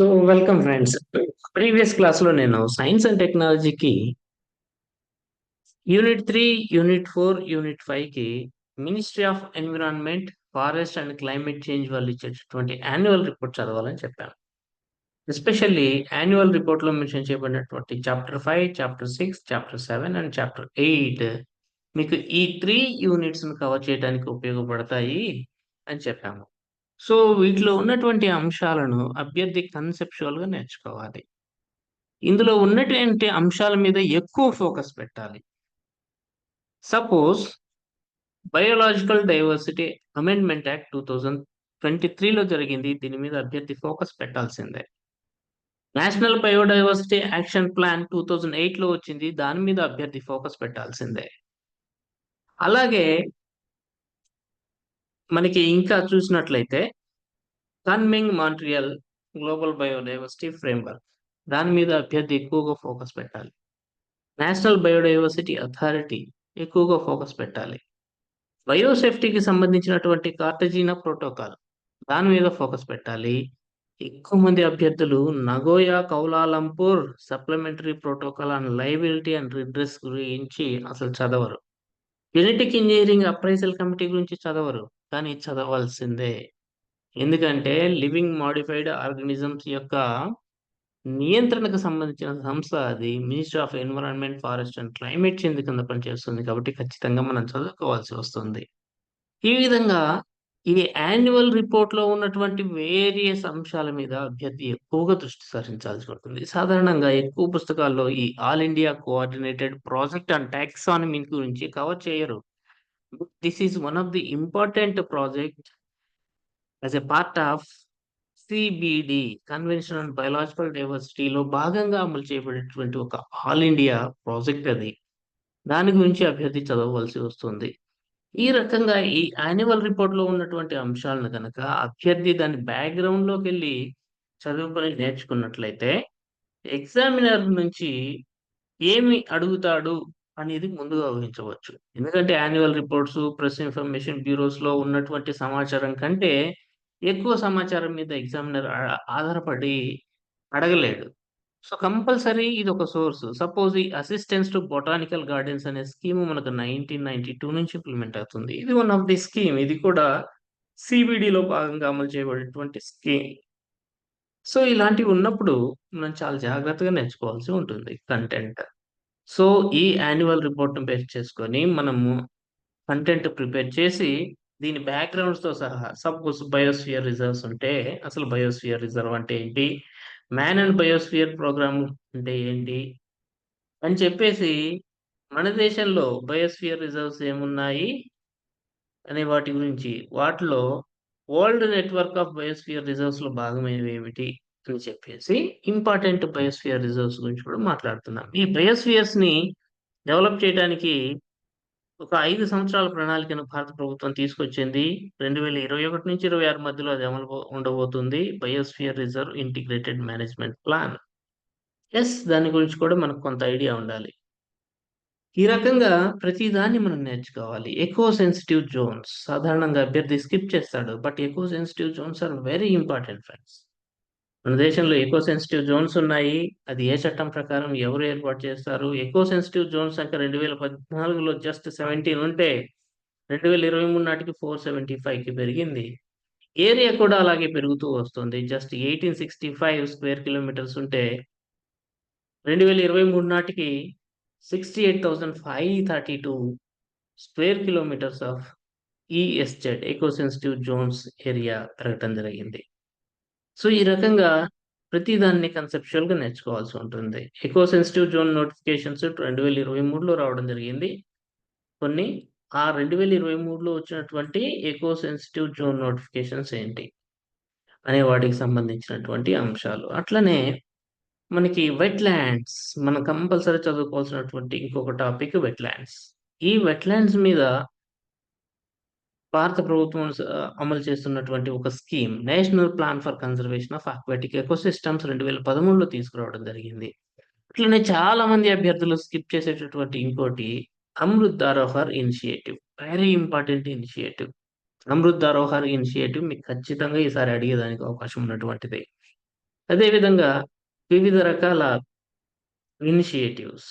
So welcome friends previous క్లాస్లో నేను science and టెక్నాలజీకి unit three unit four unit ఫైవ్కి ministry of environment forest and climate change వాళ్ళు ఇచ్చేటటువంటి యాన్యువల్ రిపోర్ట్ చదవాలని చెప్పాను. ఎస్పెషల్లీ యాన్యువల్ రిపోర్ట్లో మెన్షన్ చేయబడినటువంటి chapter five chapter six chapter seven and chapter eight మీకు ఈ త్రీ యూనిట్స్ను కవర్ చేయడానికి ఉపయోగపడతాయి అని చెప్పాము. సో వీటిలో ఉన్నటువంటి అంశాలను అభ్యర్థి కన్సెప్చువల్గా నేర్చుకోవాలి. ఇందులో ఉన్నటువంటి అంశాల మీద ఎక్కువ ఫోకస్ పెట్టాలి. Suppose biological diversity amendment act two thousand twenty త్రీలో జరిగింది. దీని మీద అభ్యర్థి ఫోకస్ పెట్టాల్సిందే. National biodiversity action plan two thousand ఎయిట్లో వచ్చింది. దాని మీద అభ్యర్థి ఫోకస్ పెట్టాల్సిందే. అలాగే మనకి ఇంకా చూసినట్లయితే Kunming Montreal global biodiversity framework దాని మీద అభ్యర్థి ఎక్కువగా ఫోకస్ పెట్టాలి. నేషనల్ బయోడైవర్సిటీ అథారిటీ ఎక్కువగా ఫోకస్ పెట్టాలి. బయోసేఫ్టీకి సంబంధించినటువంటి కార్టజీనా ప్రోటోకాల్ దాని మీద ఫోకస్ పెట్టాలి. ఎక్కువ మంది అభ్యర్థులు Nagoya Kuala Lumpur supplementary protocol and liability and redress గురించి అసలు చదవరు. జెనెటిక్ ఇంజనీరింగ్ అప్రైజల్ కమిటీ గురించి చదవరు. కానీ చదవాల్సిందే. ఎందుకంటే లివింగ్ మాడిఫైడ్ ఆర్గనిజమ్స్ యొక్క నియంత్రణకు సంబంధించిన సంస్థ అది. Ministry of environment forest and climate change కింద పనిచేస్తుంది కాబట్టి ఖచ్చితంగా మనం చదువుకోవాల్సి వస్తుంది. ఈ విధంగా ఈ యాన్యువల్ రిపోర్ట్లో ఉన్నటువంటి వేరియస్ అంశాల మీద అభ్యర్థి ఎక్కువగా దృష్టి సారించాల్సి ఉంటుంది సాధారణంగా ఎక్కువ పుస్తకాల్లో ఈ all India coordinated project and taxonomy గురించి కవర్ చేయరు. This is one of the important project as a part of CBD convention and biological డైవర్సిటీలో భాగంగా అమలు చేయబడినటువంటి ఒక ఆల్ ఇండియా ప్రాజెక్ట్ అది. దాని గురించి అభ్యర్థి చదవవలసి వస్తుంది. ఈ రకంగా ఈ యాన్యువల్ రిపోర్ట్లో ఉన్నటువంటి అంశాలను కనుక అభ్యర్థి దాని బ్యాక్గ్రౌండ్లోకి వెళ్ళి చదువుకొని నేర్చుకున్నట్లయితే ఎగ్జామినర్ నుంచి ఏమి అడుగుతాడు అనేది ముందుగా ఊహించవచ్చు. ఎందుకంటే యాన్యువల్ రిపోర్ట్స్ ప్రెస్ ఇన్ఫర్మేషన్ బ్యూరోస్లో ఉన్నటువంటి సమాచారం కంటే ఎక్కువ సమాచారం మీద ఎగ్జామినర్ ఆధారపడి అడగలేడు. సో కంపల్సరీ ఇది ఒక సోర్స్ సపోజ్ ఈ అసిస్టెన్స్ టు బొటానికల్ గార్డెన్స్ అనే స్కీమ్ మనకు నైన్టీన్ నైన్టీ టూ నుంచి ఇంప్లిమెంట్ అవుతుంది. ఇది వన్ ఆఫ్ ది స్కీమ్ ఇది కూడా సిబిడిలో భాగంగా అమలు చేయబడేటువంటి స్కీమ్ సో ఇలాంటివి ఉన్నప్పుడు మనం చాలా జాగ్రత్తగా నేర్చుకోవాల్సి ఉంటుంది. కంటెంట్ సో ఈ యాన్యువల్ రిపోర్ట్ను బేస్ చేసుకొని మనము కంటెంట్ ప్రిపేర్ చేసి దీని బ్యాక్గ్రౌండ్స్తో సహా సపోజ్ బయోస్ఫియర్ రిజర్వ్స్ ఉంటే అసలు బయోస్ఫియర్ రిజర్వ్ అంటే ఏంటి? మ్యాన్ అండ్ బయోస్ఫియర్ ప్రోగ్రామ్ అంటే ఏంటి? అని చెప్పేసి మన దేశంలో బయోస్ఫియర్ రిజర్వ్స్ ఏమున్నాయి? అనే వాటి గురించి. వాటిలో వరల్డ్ నెట్వర్క్ ఆఫ్ బయోస్ఫియర్ రిజర్వ్స్లో భాగమైనవి ఏమిటి? అని చెప్పేసి ఇంపార్టెంట్ బయోస్ఫియర్ రిజర్వ్స్ గురించి కూడా మాట్లాడుతున్నాం. ఈ బయోస్ఫియర్స్ని డెవలప్ చేయడానికి ఒక ఐదు సంవత్సరాల ప్రణాళికను భారత ప్రభుత్వం తీసుకొచ్చింది. రెండు వేల ఇరవై ఒకటి నుంచి ఇరవై ఆరు మధ్యలో అది అమలు ఉండబోతుంది. Biosphere reserve integrated management plan. Yes దాని గురించి కూడా మనకు కొంత ఐడియా ఉండాలి. ఈ రకంగా ప్రతిదాన్ని మనం నేర్చుకోవాలి. Eco sensitive zones. సాధారణంగా అభ్యర్థి స్కిప్ చేస్తాడు but eco sensitive zones are very important friends. మన దేశంలో ఎకో సెన్సిటివ్ జోన్స్ ఉన్నాయి. అది ఏ చట్టం ప్రకారం ఎవరు ఏర్పాటు చేస్తారు? ఎకో సెన్సిటివ్ జోన్స్ సంఖ్య రెండు వేల పద్నాలుగులో జస్ట్ సెవెంటీన్ ఉంటే రెండు వేల ఇరవై మూడు నాటికి ఫోర్ సెవెంటీ ఫైవ్కి పెరిగింది. ఏరియా కూడా అలాగే పెరుగుతూ వస్తుంది. Just eighteen sixty five square kilometres ఉంటే రెండు వేల ఇరవై మూడు నాటికి sixty eight thousand five thirty two square kilometres of ESZ eco sensitive zones area పెరగటం జరిగింది. సో ఈ రకంగా ప్రతి దాన్ని కన్సెప్చువల్గా నేర్చుకోవాల్సి ఉంటుంది. ఎకో సెన్సిటివ్ జోన్ నోటిఫికేషన్స్ రెండు వేల ఇరవై మూడులో రావడం జరిగింది. కొన్ని ఆ రెండు వేల ఇరవై మూడులో వచ్చినటువంటి ఎకో సెన్సిటివ్ జోన్ నోటిఫికేషన్స్ ఏంటి అనే వాటికి సంబంధించినటువంటి అంశాలు. అట్లనే మనకి వెట్ ల్యాండ్స్ మనం కంపల్సరీ చదువుకోవాల్సినటువంటి ఇంకొక టాపిక్ వెట్ ల్యాండ్స్ ఈ వెట్ ల్యాండ్స్ మీద భారత ప్రభుత్వం అమలు చేస్తున్నటువంటి ఒక scheme national plan for conservation of aquatic ecosystems రెండు వేల పదమూడులో తీసుకురావడం జరిగింది. అట్లనే చాలా మంది అభ్యర్థులు స్కిప్ చేసేటటువంటి ఇంకోటి Amrit Dharohar initiative very important initiative. Amrit Dharohar initiative మీకు ఖచ్చితంగా ఈసారి అడిగేదానికి అవకాశం ఉన్నటువంటిది. అదేవిధంగా వివిధ రకాల ఇనిషియేటివ్స్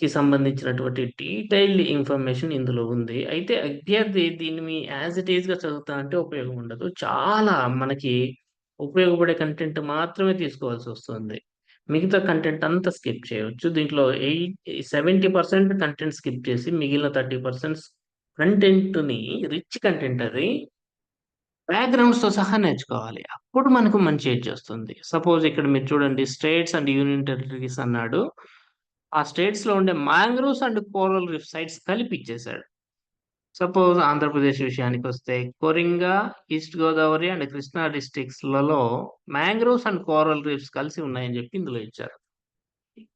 కి సంబంధించినటువంటి డీటెయిల్డ్ ఇన్ఫర్మేషన్ ఇందులో ఉంది. అయితే అభ్యర్థి దీన్ని యాజ్ ఇట్ ఈస్‌గా చదువుతా అంటే ఉపయోగం ఉండదు. చాలా మనకి ఉపయోగపడే కంటెంట్ మాత్రమే తీసుకోవాల్సి వస్తుంది మిగతా కంటెంట్ అంతా స్కిప్ చేయవచ్చు దీంట్లో ఎయిట్ 70% కంటెంట్ స్కిప్ చేసి మిగిలిన 30% కంటెంట్‌ని రిచ్ కంటెంట్ అది. బ్యాక్‌గ్రౌండ్స్‌తో సహా నేర్చుకోవాలి. అప్పుడు మనకు మంచి వస్తుంది సపోజ్ ఇక్కడ మీరు చూడండి స్టేట్స్ అండ్ యూనియన్ టెరిటరీస్ అన్నాడు. ఆ స్టేట్స్‌లో ఉండే mangroves and coral reef sites కలిపి ఇచ్చేసాడు. సపోజ్ ఆంధ్రప్రదేశ్ విషయానికి వస్తే కొరింగా, ఈస్ట్ గోదావరి అండ్ కృష్ణా డిస్ట్రిక్ట్స్‌లలో మ్యాంగ్రోవ్స్ అండ్ కోరల్ రీఫ్స్ కలిసి ఉన్నాయని చెప్పి ఇందులో ఇచ్చారు.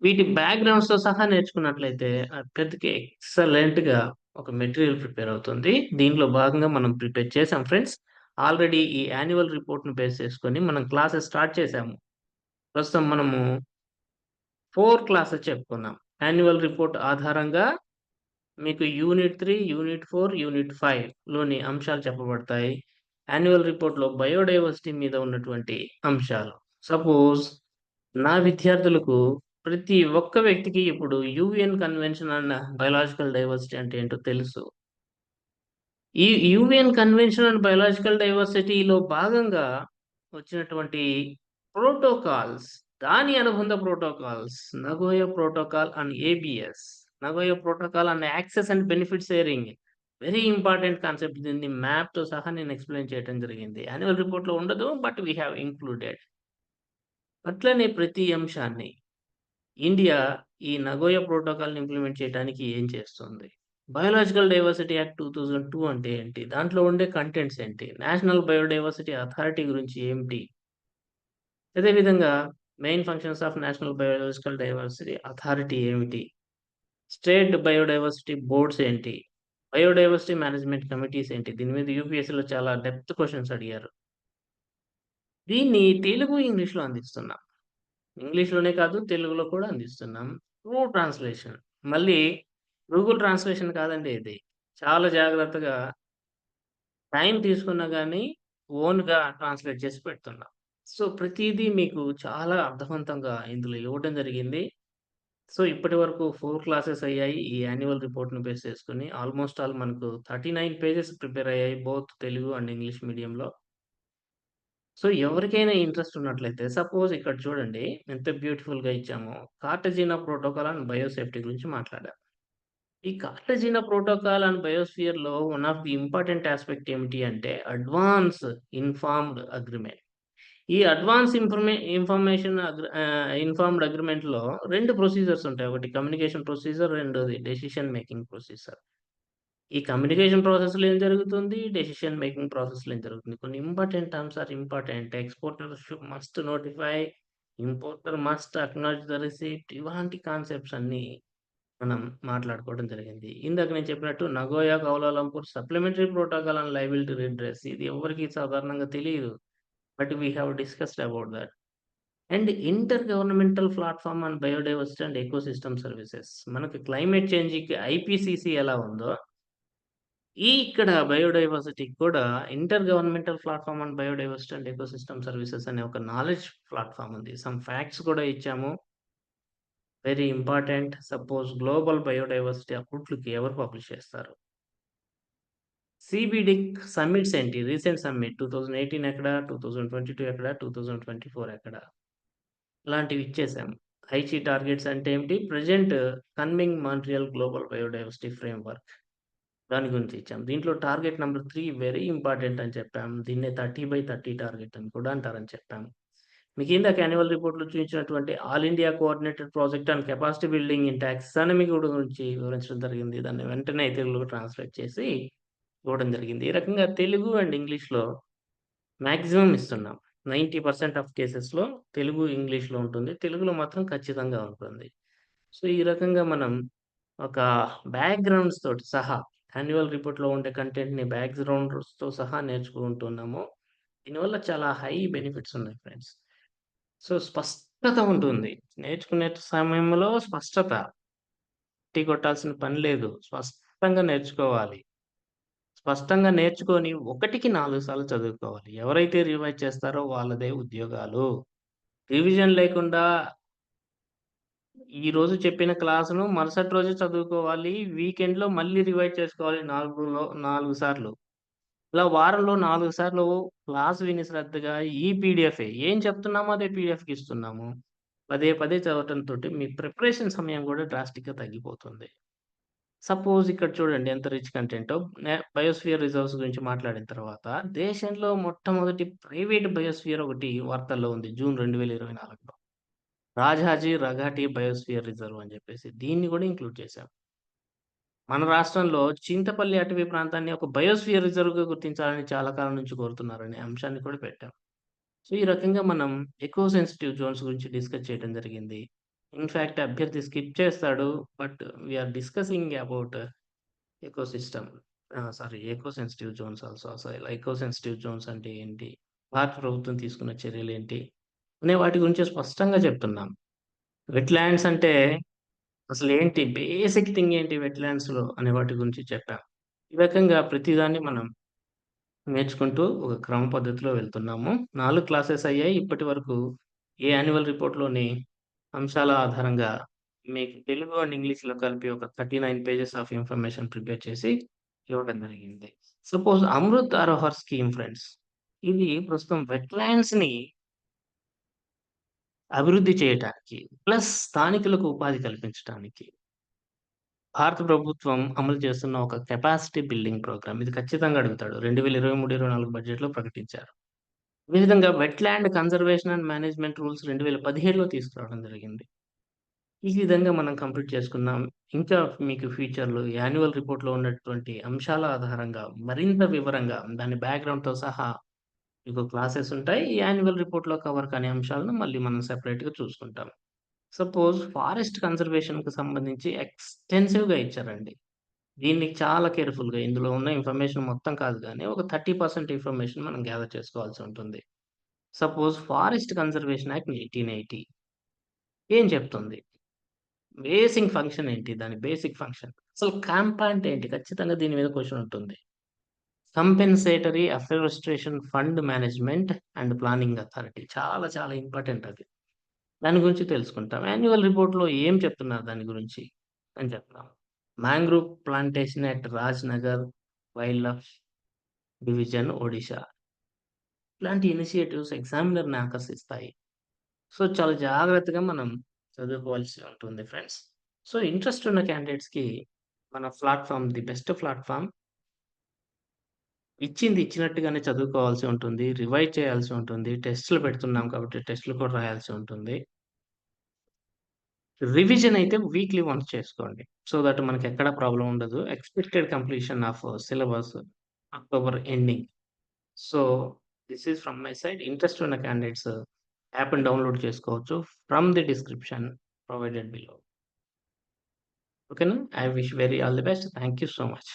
వీటి బ్యాక్‌గ్రౌండ్స్‌తో సహా నేర్చుకున్నట్లయితే అభ్యర్థికి ఎక్సలెంట్‌గా ఒక మెటీరియల్ ప్రిపేర్ అవుతుంది. దీనిలో భాగంగా మనం ప్రిపేర్ చేసాం ఫ్రెండ్స్. ఆల్రెడీ ఈ యాన్యువల్ రిపోర్ట్ను బేస్ చేసుకొని మనం క్లాసెస్ స్టార్ట్ చేసాము. ప్రస్తుతం మనము ఫోర్ క్లాసెస్ చెప్పుకున్నాం. యాన్యువల్ రిపోర్ట్ ఆధారంగా మీకు unit three unit four unit 5 లోని అంశాలు చెప్పబడతాయి. యాన్యువల్ రిపోర్ట్‌లో బయోడైవర్సిటీ మీద ఉన్నటువంటి అంశాలు. సపోజ్ నా విద్యార్థులకు ప్రతి ఒక్క వ్యక్తికి ఇప్పుడు UN convention and biological diversity అంటే ఏంటో తెలుసు. ఈ యుఎన్ కన్వెన్షన్ అండ్ బయలాజికల్ డైవర్సిటీలో భాగంగా వచ్చినటువంటి ప్రోటోకాల్స్, దాని అనుబంధ protocols Nagoya protocol and ABS. Nagoya protocol and access and benefit sharing. Very important concept. దీన్ని మ్యాప్‌తో సహా నేను ఎక్స్‌ప్లెయిన్ చేయడం జరిగింది. యాన్యువల్ రిపోర్ట్‌లో ఉండదు. But we have included. అట్లనే ప్రతి అంశాన్ని ఇండియా ఈ నగోయా ప్రోటోకాల్‌ని ఇంప్లిమెంట్ చేయడానికి ఏం చేస్తుంది? బయోలాజికల్ డైవర్సిటీ యాక్ట్ 2002 అంటే ఏంటి? దాంట్లో ఉండే కంటెంట్స్ ఏంటి? నేషనల్ బయోడైవర్సిటీ అథారిటీ గురించి ఏమిటి? అదేవిధంగా main functions of national biological diversity authority ఏమిటి? స్టేట్ బయోడైవర్సిటీ బోర్డ్స్ ఏంటి? బయోడైవర్సిటీ మేనేజ్మెంట్ కమిటీస్ ఏంటి? దీని మీద యూపీఎస్సీలో చాలా డెప్త్ క్వశ్చన్స్ అడిగారు. దీన్ని తెలుగు, ఇంగ్లీష్‌లో అందిస్తున్నాం. ఇంగ్లీష్‌లోనే కాదు తెలుగులో కూడా అందిస్తున్నాం. True translation. మళ్ళీ గూగుల్ ట్రాన్స్‌లేషన్ కాదండి ఇది. చాలా జాగ్రత్తగా టైం తీసుకున్నా కానీ ఓన్‌గా ట్రాన్స్‌లేట్ చేసి పెడుతున్నాం. సో, ప్రతిదీ మీకు చాలా అర్థవంతంగా ఇందులో ఇవ్వడం జరిగింది. సో, ఇప్పటివరకు ఫోర్ క్లాసెస్ అయ్యాయి. ఈ యాన్యువల్ రిపోర్ట్ను బేస్ చేసుకొని ఆల్‌మోస్ట్ ఆల్ మనకు 39 పేజెస్ ప్రిపేర్ అయ్యాయి. బోత్ తెలుగు అండ్ ఇంగ్లీష్ మీడియంలో. సో, ఎవరికైనా ఇంట్రెస్ట్ ఉన్నట్లయితే సపోజ్ ఇక్కడ చూడండి ఎంత బ్యూటిఫుల్‌గా ఇచ్చామో. కార్టజీనా ప్రోటోకాల్ అండ్ బయోసేఫ్టీ గురించి మాట్లాడాం. ఈ Cartagena protocol and బయోస్ఫియర్‌లో one of the important aspect ఏమిటి అంటే అడ్వాన్స్ ఇన్ఫార్మ్డ్ అగ్రిమెంట్ ఈ అడ్వాన్స్ ఇన్ఫర్మే ఇన్ఫర్మేషన్ ఇన్ఫార్మ్డ్ అగ్రిమెంట్లో రెండు ప్రొసీజర్స్ ఉంటాయి. ఒకటి కమ్యూనికేషన్ ప్రొసీజర్, రెండోది డెసిషన్ మేకింగ్ ప్రొసీజర్. ఈ కమ్యూనికేషన్ ప్రాసెస్‌లో ఏం జరుగుతుంది? డెసిషన్ మేకింగ్ ప్రాసెస్‌లో ఏం జరుగుతుంది? కొన్ని important terms are important. Exporter must notify, importer must acknowledge the receipt ఇలాంటి కాన్సెప్ట్స్ అన్నీ మనం మాట్లాడుకోవడం జరిగింది. ఇందాక నేను చెప్పినట్టు Nagoya, Kuala Lumpur supplementary protocol and liability redress ఇది ఎవరికి సాధారణంగా తెలియదు but we have discussed about that. And intergovernmental platform and biodiversity and ecosystem services. మనకు క్లైమేట్ చేంజ్‌కి ఐపీసీసీ ఎలా ఉందో ఈ ఇక్కడ బయోడైవర్సిటీకి కూడా intergovernmental platform and biodiversity and ecosystem services అనే ఒక నాలెడ్జ్ ప్లాట్ఫామ్ ఉంది. సమ్ ఫ్యాక్ట్స్ కూడా ఇచ్చాము. Very important. Suppose global biodiversity outlook ఎవరు పబ్లిష్ చేస్తారు? సిబిడిక్ సమ్మిట్స్ ఏంటి? రీసెంట్ సమ్మిట్ 2018 ఎక్కడ? 2022 ఎక్కడ? 2024 ఎక్కడ? లాంటివి ఇచ్చేసాం. ఐచి టార్గెట్స్ అంటే ఏమిటి? Present Kunming Montreal global biodiversity framework. దాని గురించి ఇచ్చాం. దీంట్లో target number three very important అని చెప్పాం. దీన్నే 30/30 టార్గెట్ అని కూడా అంటారని చెప్పాం మీకు ఇందాక యాన్యువల్ రిపోర్ట్‌లో చూపించినటువంటి all India coordinated project and capacity building in taxonomy గురించి వివరించడం జరిగింది. దాన్ని వెంటనే తెలుగులో ట్రాన్స్‌లేట్ చేసి ఇవ్వడం జరిగింది. ఈ రకంగా తెలుగు అండ్ ఇంగ్లీష్‌లో మ్యాక్సిమం ఇస్తున్నాం. 90% ఆఫ్ కేసెస్‌లో తెలుగు, ఇంగ్లీష్‌లో ఉంటుంది. తెలుగులో మాత్రం ఖచ్చితంగా ఉంటుంది. సో, ఈ రకంగా మనం ఒక బ్యాక్‌గ్రౌండ్స్ తోటి సహా యాన్యువల్ రిపోర్ట్‌లో ఉండే కంటెంట్‌ని బ్యాక్‌గ్రౌండ్స్‌తో సహా నేర్చుకుంటున్నాము. దీనివల్ల చాలా హై బెనిఫిట్స్ ఉన్నాయి ఫ్రెండ్స్. సో, స్పష్టత ఉంటుంది. నేర్చుకునే సమయంలో స్పష్టత. టీ కొట్టాల్సిన పని లేదు. స్పష్టంగా నేర్చుకోవాలి. స్పష్టంగా నేర్చుకొని ఒకటికి నాలుగు సార్లు చదువుకోవాలి. ఎవరైతే రివైజ్ చేస్తారో వాళ్ళదే ఉద్యోగాలు. రివిజన్ లేకుండా ఈరోజు చెప్పిన క్లాసును మరుసటి రోజే చదువుకోవాలి. వీకెండ్‌లో మళ్ళీ రివైజ్ చేసుకోవాలి 4లో 4 సార్లు. ఇలా వారంలో నాలుగు సార్లు క్లాస్ విని శ్రద్ధగా ఈ పీడీఎఫే ఏం చెప్తున్నామో అదే పీడీఎఫ్‌కి ఇస్తున్నాము. పదే పదే చదవటంతో మీ ప్రిపరేషన్ సమయం కూడా డ్రాస్టిక్‌గా తగ్గిపోతుంది. సపోజ్ ఇక్కడ చూడండి ఎంత రిచ్ కంటెంటో బయోస్ఫియర్ రిజర్వ్స్ గురించి మాట్లాడిన తర్వాత దేశంలో మొట్టమొదటి ప్రైవేట్ బయోస్ఫియర్ ఒకటి వార్తల్లో ఉంది. జూన్ 2024లో. రాజాజీ రఘాటి బయోస్ఫియర్ రిజర్వ్ అని చెప్పేసి దీన్ని కూడా ఇంక్లూడ్ చేశాం. మన రాష్ట్రంలో చింతపల్లి అటవీ ప్రాంతాన్ని ఒక బయోస్ఫియర్ రిజర్వ్‌గా గుర్తించాలని చాలా కాలం నుంచి కోరుతున్నారనే అంశాన్ని కూడా పెట్టాం. సో, ఈ రకంగా మనం ఎకో సెన్సిటివ్ జోన్స్ గురించి డిస్కస్ చేయడం జరిగింది. ఇన్‌ఫాక్ట్ అభ్యర్థి స్కిప్ చేస్తాడు. But we are discussing about ecosystem sorry eco sensitive zones also. అసలు ఎకో సెన్సిటివ్ జోన్స్ అంటే ఏంటి? భారత ప్రభుత్వం తీసుకున్న చర్యలు ఏంటి అనే వాటి గురించి స్పష్టంగా చెప్తున్నాం. వెట్‌ల్యాండ్స్ అంటే అసలు ఏంటి బేసిక్ థింగ్ ఏంటి వెట్‌ల్యాండ్స్‌లో అనే వాటి గురించి చెప్పాం. ఈ రకంగా ప్రతిదాన్ని మనం నేర్చుకుంటూ ఒక క్రమ పద్ధతిలో వెళ్తున్నాము. నాలుగు క్లాసెస్ అయ్యాయి. ఇప్పటి వరకు ఏ యాన్యువల్ రిపోర్ట్‌లోని అంశాల ఆధారంగా మీకు తెలుగు అండ్ ఇంగ్లీష్‌లో కలిపి ఒక 39 పేజెస్ ఆఫ్ ఇన్ఫర్మేషన్ ప్రిపేర్ చేసి ఇవ్వడం జరిగింది. Suppose Amrit Dharohar scheme friends. ఇది ప్రస్తుతం వెట్లాండ్స్ని అభివృద్ధి చేయటానికి, ప్లస్ స్థానికులకు ఉపాధి కల్పించటానికి భారత ప్రభుత్వం అమలు చేస్తున్న ఒక కెపాసిటీ బిల్డింగ్ ప్రోగ్రామ్. ఇది ఖచ్చితంగా అడుగుతాడు. 2023, 24 బడ్జెట్‌లో ప్రకటించారు. ఈ విధంగా wetland conservation and management rules 2017లో తీసుకురావడం జరిగింది. ఈ విధంగా మనం కంప్లీట్ చేసుకున్నాం. ఇంకా మీకు ఫ్యూచర్‌లో యాన్యువల్ రిపోర్ట్‌లో ఉన్నటువంటి అంశాల ఆధారంగా మరింత వివరంగా దాని బ్యాక్‌గ్రౌండ్‌తో సహా మీకు క్లాసెస్ ఉంటాయి. ఈ యాన్యువల్ రిపోర్ట్‌లో కవర్ కాని అంశాలను మళ్ళీ మనం సెపరేట్‌గా చూసుకుంటాం. సపోజ్ ఫారెస్ట్ కన్జర్వేషన్‌కి సంబంధించి ఎక్స్‌టెన్సివ్‌గా ఇచ్చారండి. దీన్ని చాలా కేర్‌ఫుల్‌గా ఇందులో ఉన్న ఇన్ఫర్మేషన్ మొత్తం కాదు కానీ ఒక 30% ఇన్ఫర్మేషన్ మనం గ్యాదర్ చేసుకోవాల్సి ఉంటుంది. సపోజ్ ఫారెస్ట్ కన్సర్వేషన్ యాక్ట్ 1880 ఏం చెప్తుంది? బేసింగ్ ఫంక్షన్ ఏంటి? దాని బేసిక్ ఫంక్షన్. అసలు కాంపా ఏంటి? ఖచ్చితంగా దీని మీద క్వశ్చన్ ఉంటుంది. Compensatory afforestation fund management and planning authority. చాలా చాలా ఇంపార్టెంట్ అది. దాని గురించి తెలుసుకుంటాం. యాన్యువల్ రిపోర్ట్‌లో ఏం చెప్తున్నారు దాని గురించి అని చెప్తాం. Mangrove plantation at Rajnagar wildlife division, Odisha. ఇలాంటి ఇనిషియేటివ్స్ ఎగ్జామినర్‌ని ఆకర్షిస్తాయి. సో, చాలా జాగ్రత్తగా మనం చదువుకోవాల్సి ఉంటుంది ఫ్రెండ్స్. సో, ఇంట్రెస్ట్ ఉన్న క్యాండిడేట్స్‌కి మన ప్లాట్ఫామ్ ది బెస్ట్ ప్లాట్ఫామ్ ఇచ్చింది ఇచ్చినట్టుగానే చదువుకోవాల్సి ఉంటుంది. రివైజ్ చేయాల్సి ఉంటుంది. టెస్ట్‌లు పెడుతున్నాం కాబట్టి టెస్ట్‌లు కూడా రాయాల్సి ఉంటుంది. రివిజన్ అయితే వీక్లీ వన్స్ చేసుకోండి. సో దట్ మనకి ఎక్కడ ప్రాబ్లం ఉండదు. Expected completion of syllabus October ending. So, this is from my side. Interest ఉన్న క్యాండిడేట్స్ యాప్‌ని డౌన్‌లోడ్ చేసుకోవచ్చు. From the description provided below. ఓకేనా? I wish very all the best. Thank you so much.